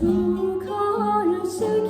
Çok karşı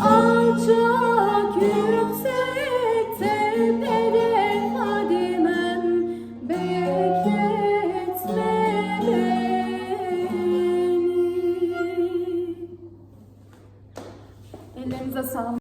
Alçak yüksek tepede kadimem Bekletme beni Ellerinize sağlık.